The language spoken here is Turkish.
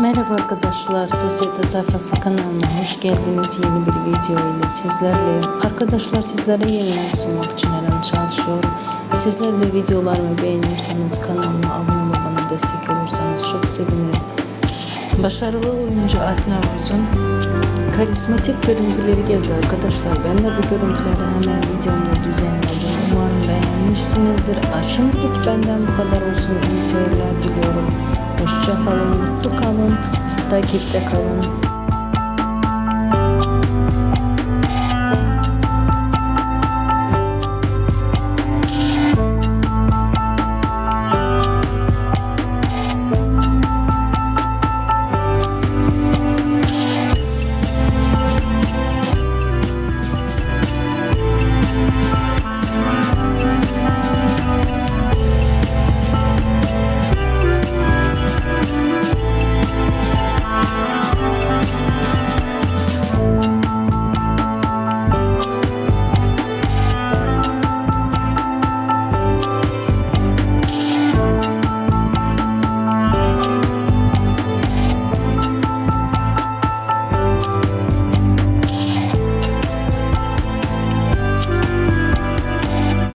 Merhaba arkadaşlar, Sosyete Sayfası kanalıma hoş geldiniz. Yeni bir video ile sizlerleyim. Arkadaşlar sizlere yeniler sunmak için her an çalışıyorum. Sizler de videolarımı beğenirseniz kanalıma abone olup bana destek olursanız çok sevinirim. Başarılı oyuncu Alp Navruz'un karizmatik görüntüleri geldi arkadaşlar. Ben de bu görüntüleri hemen videomda düzenledim. Umarım beğenmişsinizdir. Şimdilik benden bu kadar olsun. İyi seyirler diliyorum. Hoşça kalın, mutlu kalın, takipte kalın.